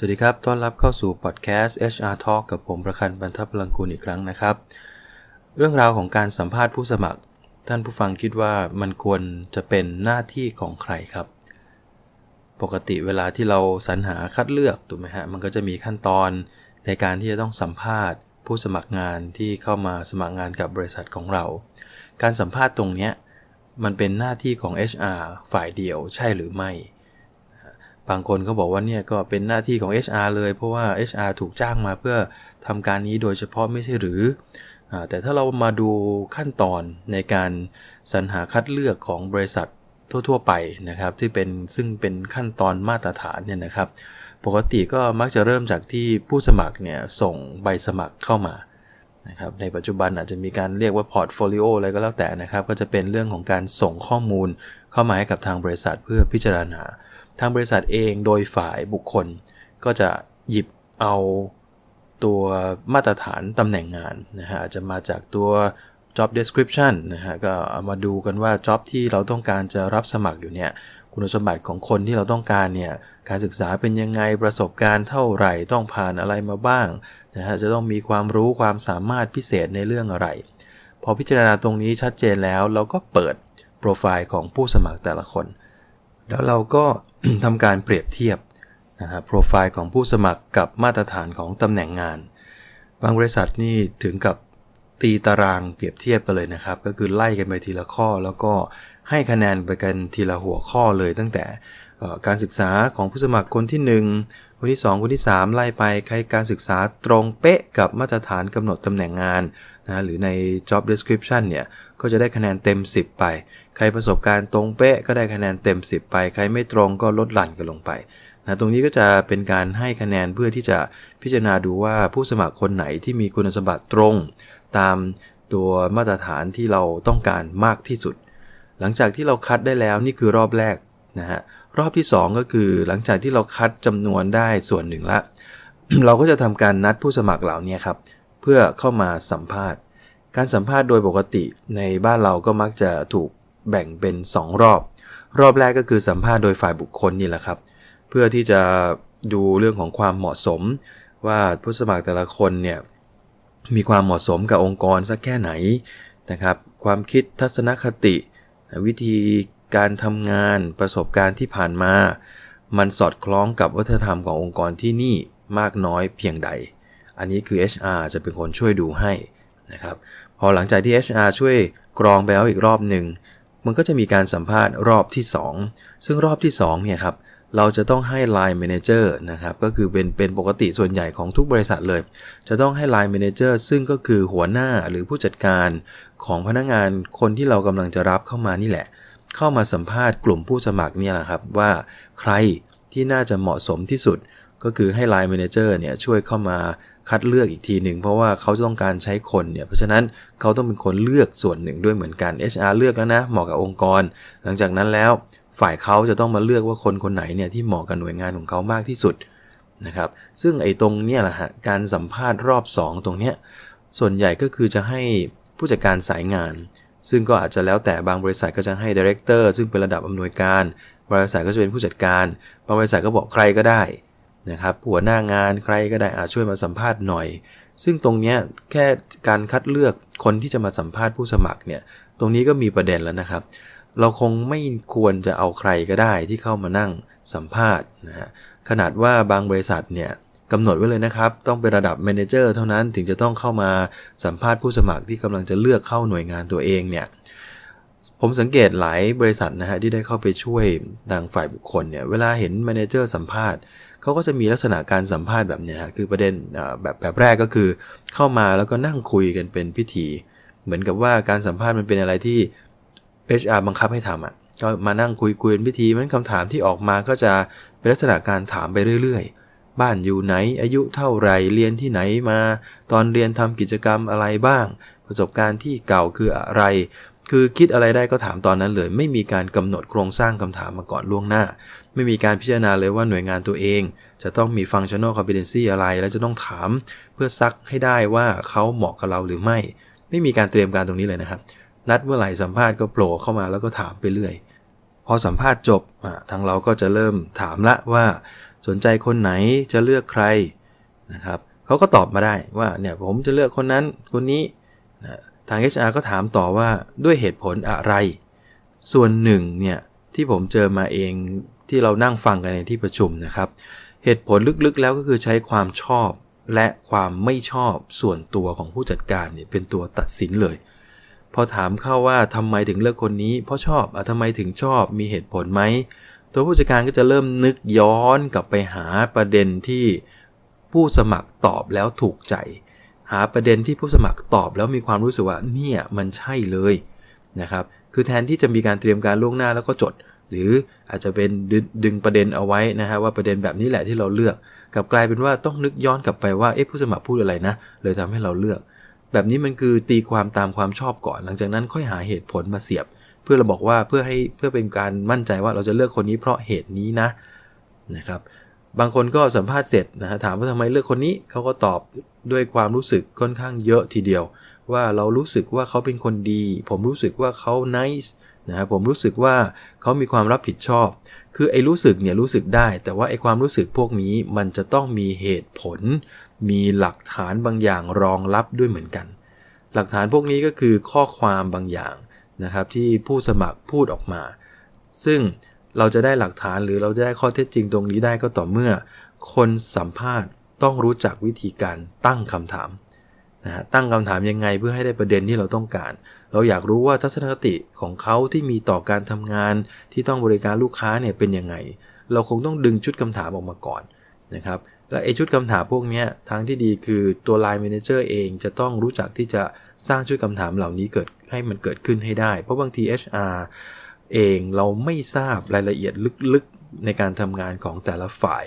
สวัสดีครับ ต้อนรับเข้าสู่พอดแคสต์ HR Talk กับผมประคันบรรทัพลังกูลอีกครั้งนะครับ เรื่องราวของการสัมภาษณ์ผู้สมัคร ท่านผู้ฟังคิดว่ามันควรจะเป็นหน้าที่ของใครครับ ปกติเวลาที่เราสรรหาคัดเลือกถูกไหมฮะ มันก็จะมีขั้นตอนในการที่จะต้องสัมภาษณ์ ผู้สมัครงานที่เข้ามาสมัครงานกับบริษัทของเรา การสัมภาษณ์ตรงนี้มันเป็นหน้าที่ของ HR ฝ่ายเดียวใช่หรือไม่ บางคนก็บอกว่าเนี่ยก็เป็นหน้าที่ของ HR เลย เพราะว่า HR ถูกจ้างมาเพื่อทำการนี้โดยเฉพาะไม่ใช่หรืออแต่ถ้าเรามาดูขั้นตอนในการสรรหาคัดเลือกของบริษัททั่ว ๆ ไปนะครับ ที่เป็นซึ่งเป็นขั้นตอนมาตรฐานเนี่ยนะครับ ปกติก็มักจะเริ่มจากที่ผู้สมัครเนี่ยส่งใบสมัครเข้ามา นะครับในปัจจุบันอาจจะมีการเรียกว่าพอร์ตโฟลิโออะไรก็แล้วแต่นะครับ ก็จะเป็นเรื่องของการส่งข้อมูลเข้ามาให้กับทางบริษัทเพื่อพิจารณา ทางบริษัทเองโดยฝ่ายบุคคล ก็จะหยิบเอาตัวมาตรฐานตำแหน่งงานนะฮะจจะมาจากตัว job description นะฮะก็เอามาดูกันว่า job ที่เราต้องการจะรับสมัครอยู่เนี่ยคุณสมบัติของคนที่เราต้องการเนี่ยการศึกษาเป็นยังไงประสบการณ์เท่าไหร่ต้องผ่านอะไรมาบ้าง นะฮะจะต้องมีความรู้ความสามารถพิเศษในเรื่องอะไร พอพิจารณาตรงนี้ชัดเจนแล้วเราก็เปิดโปรไฟล์ของผู้สมัครแต่ละคน แล้วเราก็ทำการเปรียบเทียบนะฮะโปรไฟล์ของผู้สมัครกับมาตรฐานของตำแหน่งงาน บางบริษัทนี่ถึงกับตีตารางเปรียบเทียบกันเลยนะครับ ก็คือไล่กันไปทีละข้อ แล้วก็ให้คะแนนไปกันทีละหัวข้อเลยตั้งแต่การศึกษาของผู้สมัครคนที่ 1 คนที่ 2 คนที่ 3 ไล่ไปใครการศึกษาตรงเป๊ะกับมาตรฐานกำหนดตำแหน่งงานนะหรือใน job description เนี่ยก็จะได้คะแนนเต็ม 10 ไป ใครประสบการณ์ตรงเป๊ะก็ได้คะแนนเต็ม 10 ไป ใครไม่ตรงก็ลดหลั่นกันลงไปนะตรงนี้ก็จะเป็นการให้คะแนนเพื่อที่จะพิจารณาดูว่าผู้สมัครคนไหนที่มีคุณสมบัติตรง ตามตัวมาตรฐานที่เราต้องการมากที่สุด หลังจากที่เราคัดได้แล้วนี่คือรอบแรก นะฮะรอบที่ 2 ก็คือหลังจากที่เราคัดจำนวนได้ส่วนหนึ่งละ เราก็จะทำการนัดผู้สมัครเหล่านี้ครับ เพื่อเข้ามาสัมภาษณ์ การสัมภาษณ์โดยปกติในบ้านเราก็มักจะถูกแบ่งเป็น 2 รอบ รอบแรกก็คือสัมภาษณ์โดยฝ่ายบุคคลนี่แหละครับ เพื่อที่จะดูเรื่องของความเหมาะสม ว่าผู้สมัครแต่ละคนเนี่ยมีความเหมาะสมกับองค์กรสักแค่ไหนนะครับ ความคิดทัศนคติ วิธี การทำงานประสบการณ์ที่ผ่านมา มันสอดคล้องกับวัฒนธรรมขององค์กรที่นี่มากน้อยเพียงใด อันนี้คือ HR จะเป็นคนช่วยดูให้นะครับ พอหลังจากที่ HR ช่วยกรองไปแล้วอีกรอบหนึ่ง มันก็จะมีการสัมภาษณ์รอบที่ 2 ซึ่งรอบที่2เนี่ยครับ เราจะต้องให้ Line Manager นะครับ ก็คือเป็นเป็นปกติส่วนใหญ่ของทุกบริษัทเลย จะต้องให้ Line Manager ซึ่งก็คือหัวหน้าหรือผู้จัดการของพนักงานคนที่เรากำลังจะรับเข้ามานี่แหละ เข้ามาสัมภาษณ์กลุ่มผู้สมัครเนี่ยแหละครับว่าใครที่น่าจะเหมาะสมที่สุด ก็คือให้ Line Manager เนี่ยช่วยเข้ามาคัดเลือกอีกทีหนึ่งเพราะว่าเขาจะต้องการใช้คนเนี่ยเพราะฉะนั้นเขาต้องเป็นคนเลือกส่วนหนึ่งด้วยเหมือนกัน HR เลือกแล้วนะเหมาะกับองค์กร หลังจากนั้นแล้วฝ่ายเขาจะต้องมาเลือกว่าคนคนไหนเนี่ยที่เหมาะกับหน่วยงานของเขามากที่สุดนะครับซึ่งไอ้ตรงเนี้ยแหละฮะการสัมภาษณ์รอบ 2 ตรงเนี้ยส่วนใหญ่ก็คือจะให้ผู้จัดการสายงาน ซึ่งก็อาจจะแล้วแต่บางบริษัทก็จะให้ดีเรคเตอร์ซึ่งเป็นระดับอำนวยการ บริษัทก็จะเป็นผู้จัดการ บางบริษัทก็บอกใครก็ได้นะครับหัวหน้างานใครก็ได้อาจช่วยมาสัมภาษณ์หน่อย ซึ่งตรงนี้แค่การคัดเลือกคนที่จะมาสัมภาษณ์ผู้สมัครเนี่ยตรงนี้ก็มีประเด็นแล้วนะครับ เราคงไม่ควรจะเอาใครก็ได้ที่เข้ามานั่งสัมภาษณ์นะฮะขนาดว่าบางบริษัทเนี่ย กำหนดไว้เลยนะครับ ต้องเป็นระดับ m มนเจอร์เท่านั้นถึงจะต้องเข้ามาสัมภาษณ์ผู้สมัครที่กำลังจะเลือกเข้าหน่วยงานตัวเองเนี่ยผมสังเกตหลายบริษัทนะฮะที่ได้เข้าไปช่วยทางฝ่ายบุคคลเนี่ยเวลาเห็น m มเนเจอร์สัมภาษณ์เขาก็จะมีลักษณะการสัมภาษณ์แบบนี้นะคือประเด็นแบบแบบแรกก็คือ เข้ามาแล้วก็นั่งคุยกันเป็นพิธี เหมือนกับว่าการสัมภาษณ์มันเป็นอะไรที่ HR บังคับให้ทำอะก็มานั่งคุยคุยเป็นพิธีมันคำถามที่ออกมาก็จะเป็นลักษณะการถามไปเรื่อยๆ บ้านอยู่ไหน อายุเท่าไหร่ เรียนที่ไหนมา ตอนเรียนทำกิจกรรมอะไรบ้าง ประสบการณ์ที่เก่าคืออะไร คือคิดอะไรได้ก็ถามตอนนั้นเลย ไม่มีการกำหนดโครงสร้างคำถามมาก่อนล่วงหน้า ไม่มีการพิจารณาเลยว่าหน่วยงานตัวเอง จะต้องมี functional competency อะไร แล้วจะต้องถามเพื่อซักให้ได้ว่าเขาเหมาะกับเราหรือไม่ ไม่มีการเตรียมการตรงนี้เลยนะครับ นัดเมื่อไหร่สัมภาษณ์ก็โผล่เข้ามาแล้วก็ถามไปเรื่อยพอสัมภาษณ์จบทางเราก็จะเริ่มถามละว่า สนใจคนไหนจะเลือกใครนะครับเขาก็ตอบมาได้ว่าเนี่ยผมจะเลือกคนนั้นคนนี้นะทาง HR ก็ถามต่อว่าด้วยเหตุผลอะไร ส่วนหนึ่งเนี่ยที่ผมเจอมาเองที่เรานั่งฟังกันในที่ประชุมนะครับ เหตุผลลึกๆแล้วก็คือใช้ความชอบและความไม่ชอบส่วนตัวของผู้จัดการเนี่ยเป็นตัวตัดสินเลย พอถามเข้าว่าทำไมถึงเลือกคนนี้ เพราะชอบอะทำไมถึงชอบมีเหตุผลไหม ตัวผู้จัดการก็จะเริ่มนึกย้อนกลับไปหาประเด็นที่ผู้สมัครตอบแล้วถูกใจ หาประเด็นที่ผู้สมัครตอบแล้วมีความรู้สึกว่าเนี่ยมันใช่เลยนะครับคือแทนที่จะมีการเตรียมการล่วงหน้าแล้วก็จด หรืออาจจะเป็นดดึงประเด็นเอาไว้นะฮะว่าประเด็นแบบนี้แหละที่เราเลือกกลับกลายเป็นว่าต้องนึกย้อนกลับไปว่าเอ๊ะผู้สมัครพูดอะไรนะเลยทำให้เราเลือก แบบนี้มันคือตีความตามความชอบก่อน หลังจากนั้นค่อยหาเหตุผลมาเสียบ เพื่อเราบอกว่าเพื่อให้เพื่อเป็นการมั่นใจว่าเราจะเลือกคนนี้เพราะเหตุนี้นะนะครับบางคนก็สัมภาษณ์เสร็จนะฮะถามว่าทำไมเลือกคนนี้เขาก็ตอบด้วยความรู้สึกค่อนข้างเยอะทีเดียว ว่าเรารู้สึกว่าเขาเป็นคนดี ผมรู้สึกว่าเขา nice นะครับผมรู้สึกว่าเขามีความรับผิดชอบ คือไอ้รู้สึกเนี่ยรู้สึกได้ แต่ว่าไอ้ความรู้สึกพวกนี้มันจะต้องมีเหตุผล มีหลักฐานบางอย่างรองรับด้วยเหมือนกัน หลักฐานพวกนี้ก็คือข้อความบางอย่างนะครับที่ผู้สมัครพูดออกมา ซึ่งเราจะได้หลักฐานหรือเราจะได้ข้อเท็จจริงตรงนี้ได้ก็ต่อเมื่อ คนสัมภาษณ์ต้องรู้จักวิธีการตั้งคำถาม นะฮะตั้งคำถามยังไงเพื่อให้ได้ประเด็นที่เราต้องการ เราอยากรู้ว่าทัศนคติของเขาที่มีต่อการทำงานที่ต้องบริการลูกค้าเนี่ยเป็นยังไง เราคงต้องดึงชุดคำถามออกมาก่อนนะครับและไอชุดคำถามพวกนี้ทางที่ดีคือตัว Line Manager เองจะต้องรู้จักที่จะสร้างชุดคำถามเหล่านี้เกิดให้มันเกิดขึ้นให้ได้ เพราะบางที HR เองเราไม่ทราบรายละเอียดลึกๆในการทำงานของแต่ละฝ่าย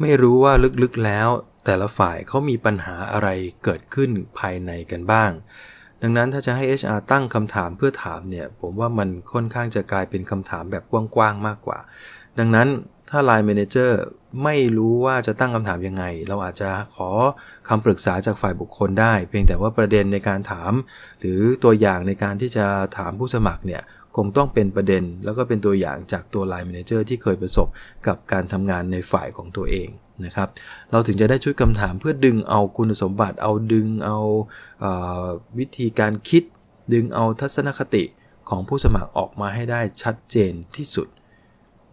ไม่รู้ว่าลึกๆแล้ว แต่ละฝ่ายเขามีปัญหาอะไรเกิดขึ้นภายในกันบ้าง ดังนั้นถ้าจะให้ HR ตั้งคำถามเพื่อถามเนี่ยผมว่ามันค่อนข้างจะกลายเป็นคำถามแบบกว้างๆมากกว่า ดังนั้นถ้า Line Manager ไม่รู้ว่าจะตั้งคำถามยังไง เราอาจจะขอคำปรึกษาจากฝ่ายบุคคลได้ เพียงแต่ว่าประเด็นในการถาม หรือตัวอย่างในการที่จะถามผู้สมัครเนี่ย คงต้องเป็นประเด็น แล้วก็เป็นตัวอย่างจากตัว Line Manager ที่เคยประสบกับการทำงานในฝ่ายของตัวเองนะครับ เราถึงจะได้ชุดคำถามเพื่อดึงเอาคุณสมบัติ เอาดึงเอาาวิธีการคิด ดึงเอาทัศนคติของผู้สมัครออกมาให้ได้ชัดเจนที่สุด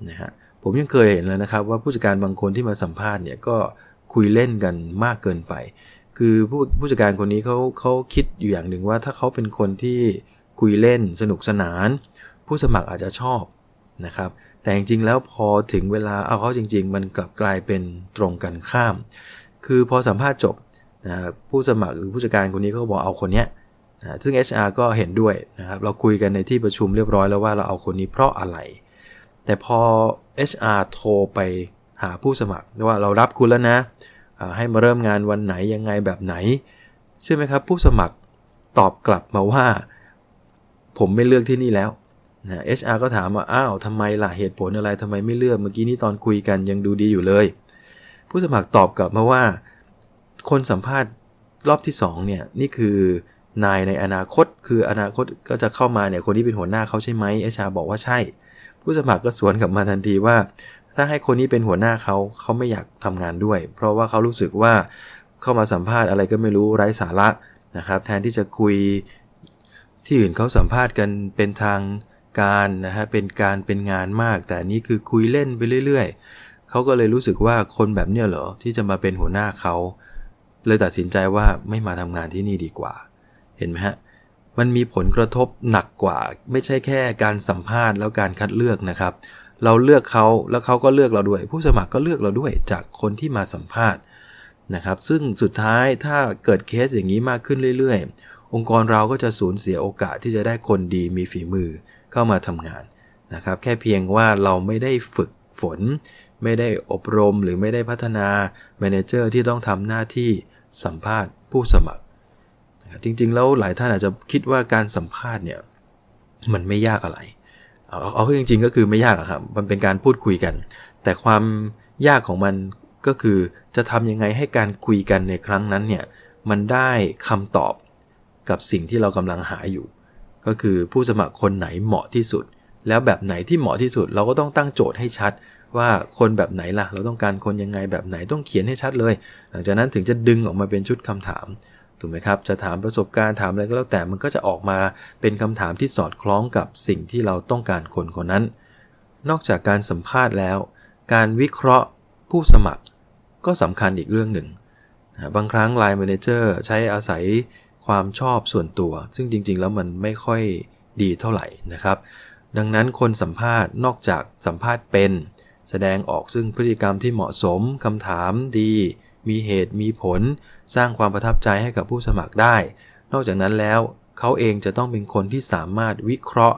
นะฮะผมยังเคยเห็นเลยนะครับว่าผู้จัดการบางคนที่มาสัมภาษณ์เนี่ยก็คุยเล่นกันมากเกินไป คือผู้ผู้จัดการคนนี้เขาเขาคิดอยู่อย่างหนึ่งว่าถ้าเขาเป็นคนที่ คุยเล่นสนุกสนาน ผู้สมัครอาจจะชอบนะครับ แต่จริงๆแล้วพอถึงเวลาเอาเขาจริง ๆ มันกลับกลายเป็นตรงกันข้าม คือพอสัมภาษณ์จบนะผู้สมัครหรือผู้จัดการคนนี้เขาบอกเอาคนเนี้ยนะซึ่ง HR ก็เห็นด้วยนะครับ เราคุยกันในที่ประชุมเรียบร้อยแล้วว่าเราเอาคนนี้เพราะอะไร แต่พอ HR โทรไปหาผู้สมัครว่าเรารับคุณแล้วนะ ให้มาเริ่มงานวันไหนยังไงแบบไหน ใช่ไหมครับ ผู้สมัครตอบกลับมาว่า ผมไม่เลือกที่นี่แล้วนะ HR ก็ถามว่าอ้าวทำไมล่ะเหตุผลอะไรทำไมไม่เลือกเมื่อกี้นี้ตอนคุยกันยังดูดีอยู่เลย ผู้สมัครตอบกลับมาว่า คนสัมภาษณ์รอบที่2เนี่ยนี่คือนายในอนาคต คืออนาคตก็จะเข้ามาเนี่ยคนที่เป็นหัวหน้าเขาใช่ไหม HR บอกว่าใช่ ผู้สมัครก็สวนกลับมาทันทีว่า ถ้าให้คนนี้เป็นหัวหน้าเขาเขาไม่อยากทำงานด้วย เพราะว่าเขารู้สึกว่าเข้ามาสัมภาษณ์อะไรก็ไม่รู้ไร้สาระนะครับแทนที่จะคุย ที่อื่นเขาสัมภาษณ์กันเป็นทางการนะฮะเป็นการเป็นงานมาก แต่นี้คือคุยเล่นไปเรื่อย ๆเขาก็เลยรู้สึกว่าคนแบบเนี้ยเหรอที่จะมาเป็นหัวหน้าเขาเลยตัดสินใจว่าไม่มาทำงานที่นี่ดีกว่า เห็นไหมฮะมันมีผลกระทบหนักกว่า ไม่ใช่แค่การสัมภาษณ์แล้วการคัดเลือกนะครับ เราเลือกเขาแล้วเขาก็เลือกเราด้วย ผู้สมัครก็เลือกเราด้วยจากคนที่มาสัมภาษณ์นะครับ ซึ่งสุดท้ายถ้าเกิดเคสอย่างนี้มากขึ้นเรื่อย ๆ องค์กรเราก็จะสูญเสียโอกาสที่จะได้คนดีมีฝีมือเข้ามาทำงานนะครับ แค่เพียงว่าเราไม่ได้ฝึกฝน ไม่ได้อบรมหรือไม่ได้พัฒนาแมเนเจอร์ที่ต้องทำหน้าที่สัมภาษณ์ผู้สมัคร จริงๆ แล้วหลายท่านอาจจะคิดว่าการสัมภาษณ์เนี่ยมันไม่ยากอะไร เอาเอาจริงๆ ก็คือไม่ยากครับ มันเป็นการพูดคุยกัน แต่ความยากของมันก็คือจะทำยังไงให้การคุยกันในครั้งนั้นเนี่ยมันได้คำตอบ กับสิ่งที่เรากำลังหาอยู่ ก็คือผู้สมัครคนไหนเหมาะที่สุด แล้วแบบไหนที่เหมาะที่สุด เราก็ต้องตั้งโจทย์ให้ชัด ว่าคนแบบไหนล่ะ เราต้องการคนยังไงแบบไหนต้องเขียนให้ชัดเลย หลังจากนั้นถึงจะดึงออกมาเป็นชุดคำถามถูกไหมครับจะถามประสบการณ์ถามอะไรก็แล้วแต่มันก็จะออกมาเป็นคำถามที่สอดคล้องกับสิ่งที่เราต้องการคนคนนั้น นอกจากการสัมภาษณ์แล้ว การวิเคราะห์ผู้สมัครก็สำคัญอีกเรื่องหนึ่ง บางครั้ง Line Manager ใช้อาศัย ความชอบส่วนตัว ซึ่งจริง ๆ แล้วมันไม่ค่อยดีเท่าไหร่นะครับ ดังนั้นคนสัมภาษณ์นอกจากสัมภาษณ์เป็น แสดงออกซึ่งพฤติกรรมที่เหมาะสมคำถามดี มีเหตุมีผล สร้างความประทับใจให้กับผู้สมัครได้ นอกจากนั้นแล้วเขาเองจะต้องเป็นคนที่สามารถวิเคราะห์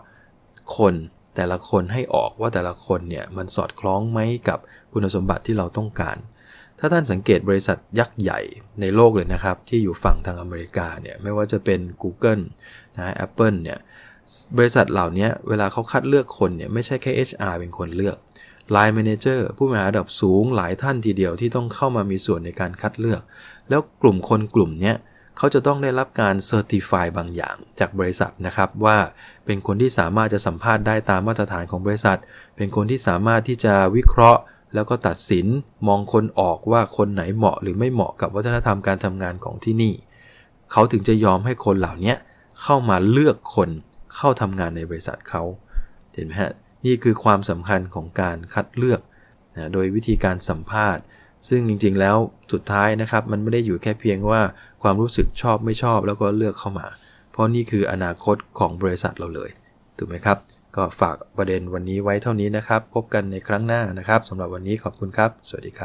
คนแต่ละคนให้ออกว่าแต่ละคนเนี่ยมันสอดคล้องไหมกับคุณสมบัติที่เราต้องการ ถ้าท่านสังเกตบริษัทยักษ์ใหญ่ในโลกเลยนะครับ ที่อยู่ฝั่งทางอเมริกาเนี่ยไม่ว่าจะเป็น Google นะ Apple เนี่ยบริษัทเหล่านี้เวลาเขาคัดเลือกคนเนี่ยไม่ใช่แค่ HR เป็นคนเลือก Line Manager ผู้บริหารระดับสูงหลายท่านทีเดียวที่ต้องเข้ามามีส่วนในการคัดเลือก แล้วกลุ่มคนกลุ่มนี้เขาจะต้องได้รับการเซอร์ติฟายบางอย่างจากบริษัทนะครับ ว่าเป็นคนที่สามารถจะสัมภาษณ์ได้ตามมาตรฐานของบริษัท เป็นคนที่สามารถที่จะวิเคราะห์ แล้วก็ตัดสินมองคนออกว่าคนไหนเหมาะหรือไม่เหมาะกับวัฒนธรรมการทำงานของที่นี่ เขาถึงจะยอมให้คนเหล่านี้เข้ามาเลือกคนเข้าทำงานในบริษัทเขาเห็นไหมฮะนี่คือความสำคัญของการคัดเลือกนะโดยวิธีการสัมภาษณ์ ซึ่งจริงๆแล้วสุดท้ายนะครับมันไม่ได้อยู่แค่เพียงว่าความรู้สึกชอบไม่ชอบแล้วก็เลือกเข้ามา เพราะนี่คืออนาคตของบริษัทเราเลยถูกไหมครับ ก็ฝากประเด็นวันนี้ไว้เท่านี้นะครับ พบกันในครั้งหน้านะครับสำหรับวันนี้ขอบคุณครับ สวัสดีครับ